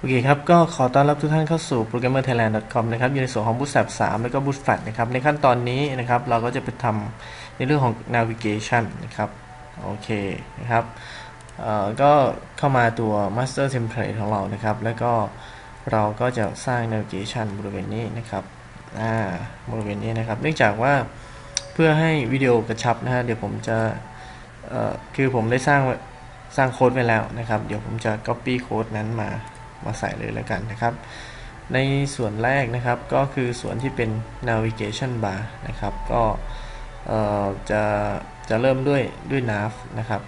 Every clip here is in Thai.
โอเคครับ ก็ขอต้อนรับทุกท่านเข้าสู่ programmerthailand.com นะครับ อยู่ในส่วนของ Bootstrap 3 แล้วก็ Bootstrap นะครับ ในขั้นตอนนี้นะครับ เราก็จะไปทำในเรื่องของ navigation นะครับ โอเคนะครับก็เข้ามาตัว master template ของเรานะครับ แล้วก็เราก็จะสร้าง navigation บริเวณนี้นะครับอ่าบริเวณนี้นะครับ เนื่องจากว่าเพื่อให้วิดีโอกระชับนะฮะ เดี๋ยวผมจะคือผมได้สร้างสร้างโค้ดไว้แล้วนะครับ เดี๋ยวผมจะ copy โค้ดนั้นมา มาใส่เลยแล้วกันนะครับ ในส่วนแรกนะครับก็คือส่วนที่เป็น navigation bar นะครับ ก็จะจะเริ่มด้วยด้วย nav นะครับ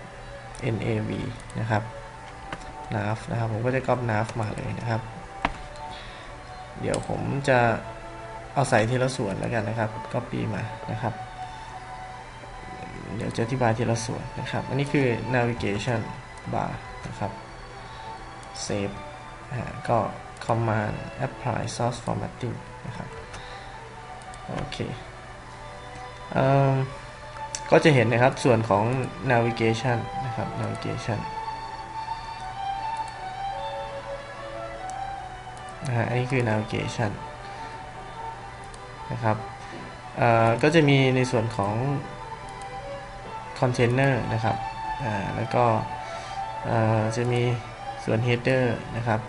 nav นะครับ nav นะครับ ผมก็จะก๊อป nav มาเลยนะครับ เดี๋ยวผมจะเอาใส่ทีละส่วนแล้วกันนะครับ copy มานะครับ เดี๋ยวจะอธิบายทีละส่วนนะครับ อันนี้คือ navigation bar นะครับ save ก็ command apply source formatting นะครับโอเคก็จะเห็นนะครับส่วนของ navigation นะครับ navigation นะฮะอันนี้คือ navigation นะครับก็จะมีในส่วนของ container นะครับแล้วก็จะมีส่วน header นะครับ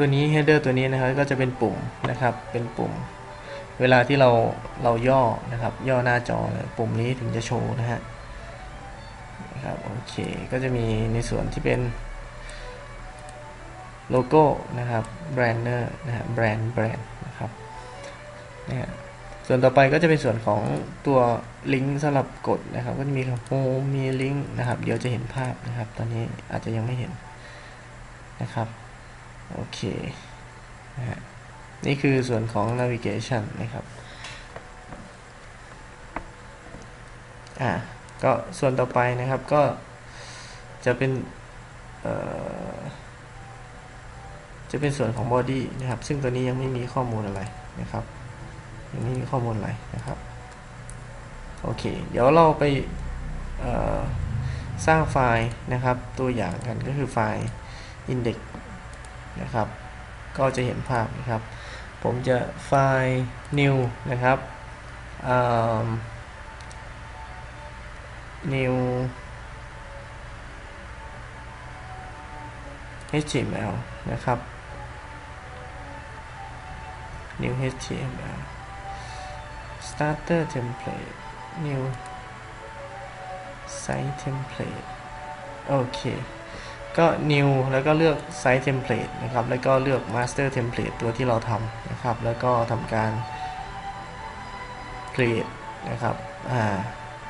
ตัวนี้ header ตัวนี้นะครับก็จะเป็นปุ่มนะครับเป็นปุ่ม เวลาที่เราเราย่อนะครับ ย่อหน้าจอปุ่มนี้ถึงจะโชว์นะฮะนะครับโอเคก็จะมีในส่วนที่เป็นโลโก้นะครับแบรนเนอร์นะฮะแบรนด์แบรนด์นะครับเนะฮะ ส่วนต่อไปก็จะเป็นส่วนของตัวลิงก์สำหรับกดนะครับ ก็จะมีโฮมมีลิงก์นะครับ เดี๋ยวจะเห็นภาพนะครับ ตอนนี้อาจจะยังไม่เห็นนะครับ โอเคนะฮะนี่คือส่วนของ navigation นะครับ อ่า ก็ส่วนต่อไปนะครับก็จะเป็นจะเป็นส่วนของ body นะครับ ซึ่งตัวนี้ยังไม่มีข้อมูลอะไรนะครับ ยังไม่มีข้อมูลอะไรนะครับ โอเค เดี๋ยวเราไปสร้างไฟล์นะครับ ตัวอย่างกันก็คือไฟล์ index นะครับ ก็จะเห็นภาพนะครับ ผมจะไฟล์ new นะครับ new html นะครับ new html starter template new site template โอเค ก็ new แล้วก็เลือก site template นะครับ แล้วก็เลือก master template ตัวที่เราทำนะครับ แล้วก็ทำการ create นะครับ อ่า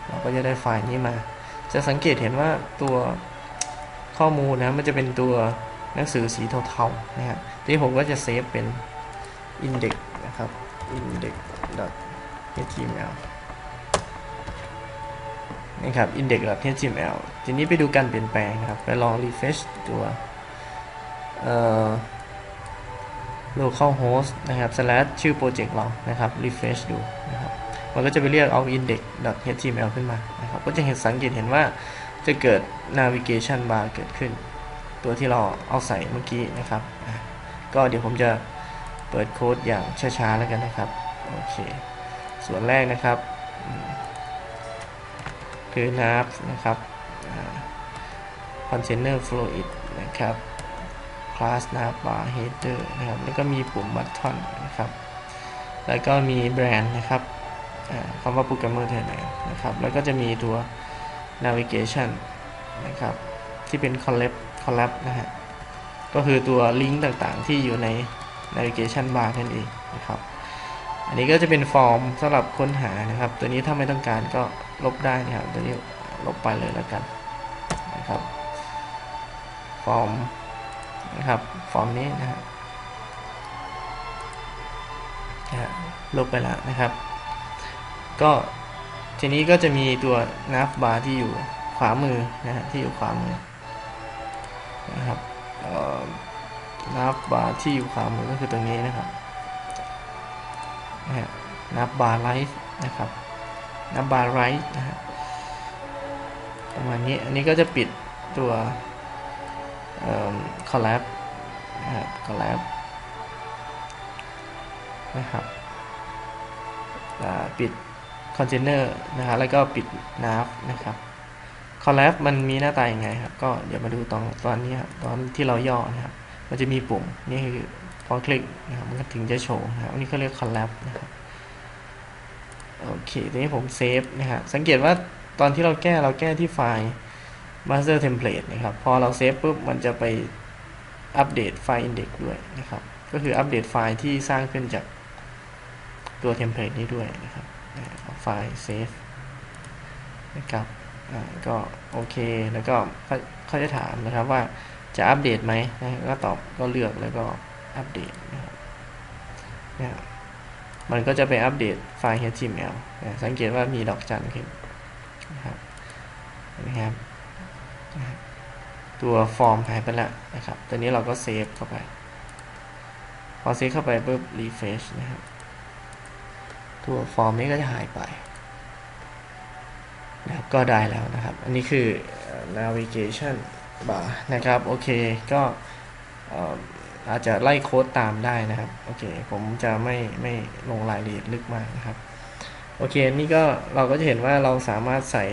เราก็จะได้ไฟล์นี้มา จะสังเกตเห็นว่าตัวข้อมูลนะมันจะเป็นตัวหนังสือสีเทาๆนะฮะที่ผมก็จะเซฟเป็น index นะครับ index html นี่ครับ index.html ทีนี้ไปดูการเปลี่ยนแปลงนะครับ ไปลอง refresh ตัวเอ่อ localhost นะครับ slash ชื่อโปรเจกต์เรานะครับ refresh ดูนะครับ มันก็จะไปเรียกเอา index.html ขึ้นมานะครับ ก็จะเห็นสังเกตเห็นว่าจะเกิด navigation bar เกิดขึ้น ตัวที่เราเอาใส่เมื่อกี้นะครับ ก็เดี๋ยวผมจะเปิดโค้ดอย่างช้าๆแล้วกันนะครับ โอเค ส่วนแรกนะครับคือ nav นะครับ container fluid นะครับ class nav bar header นะครับ แล้วก็มีปุ่ม button นะครับ แล้วก็มีแบรนด์นะครับคำว่า programmer เท่านั้นนะครับ แล้วก็จะมีตัว navigation นะครับ ที่เป็น collab collab นะฮะ ก็คือตัวลิงก์ต่างๆที่อยู่ใน navigation bar นั่นเองนะครับ อันนี้ก็จะเป็นฟอร์มสำหรับค้นหานะครับ ตัวนี้ถ้าไม่ต้องการก็ลบได้นะครับ ตัวนี้ลบไปเลยแล้วกันนะครับ ฟอร์มนะครับ ฟอร์มนี้นะครับลบไปแล้วนะครับ ก็ทีนี้ก็จะมีตัวนับบาร์ที่อยู่ขวามือนะฮะที่อยู่ขวามือนะครับนับบาร์ที่อยู่ขวามือก็คือตรงนี้นะครับ นับบาร์ไลท์นะครับนับบาร์ไรท์นะฮะประมาณนี้ อันนี้ก็จะปิดตัวคอลแลบนะครับคอลแลบนะครับปิดคอนเทนเนอร์นะครับแล้วก็ปิดนาฟนะครับคอลแลบมันมีหน้าตาอย่างไงครับ ก็เดี๋ยวมาดูตอนตอนนี้ครับตอนที่เราย่อนะครับ มันจะมีปุ่มนี่คือ พอคลิกนะครับมันก็ถึงจะโชว์นะครับอันนี้เขาเรียกคอลแลบนะครับโอเคทีนี้ผมเซฟนะครับสังเกตว่าตอนที่เราแก้เราแก้ที่ไฟล์ master template นะครับ พอเราเซฟปุ๊บมันจะไปอัปเดตไฟล์ index ด้วยนะครับ ก็คืออัปเดตไฟล์ที่สร้างขึ้นจากตัวเทมเพลตนี้ด้วยนะครับไฟล์เซฟนะครับก็โอเค แล้วก็เขาเขาจะถามนะครับว่าจะอัปเดตไหมนะก็ตอบก็เลือกแล้วก็ อัปเดตนะครับเนี่ยมันก็จะไปอัปเดตไฟล์ HTML นะสังเกตว่ามีดอกจันขึ้นนะครับนะครับ ตัวฟอร์มหายไปแล้วนะครับตัวนี้เราก็เซฟเข้าไป พอเซฟเข้าไปปุ๊บ refresh นะครับ ตัวฟอร์มนี้ก็จะหายไปนะครับก็ได้แล้วนะครับ อันนี้คือ navigation bar นะครับ โอเค ก็ อาจจะไล่โค้ดตามได้นะครับ โอเค ผมจะไม่ไม่ลงรายละเอียดลึกมากนะครับ โอเค นี่ก็เราก็จะเห็นว่าเราสามารถใส่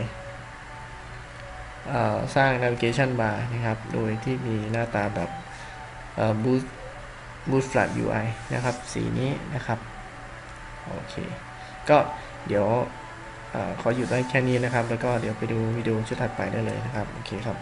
สร้าง navigation bar นะครับ โดยที่มีหน้าตาแบบ boost boost flat UI นะครับ สีนี้นะครับ โอเค ก็เดี๋ยวอขอหยุดได้แค่นี้นะครับ แล้วก็เดี๋ยวไปดูวิดีโอชุดถัดไปได้เลยนะครับ โอเคครับ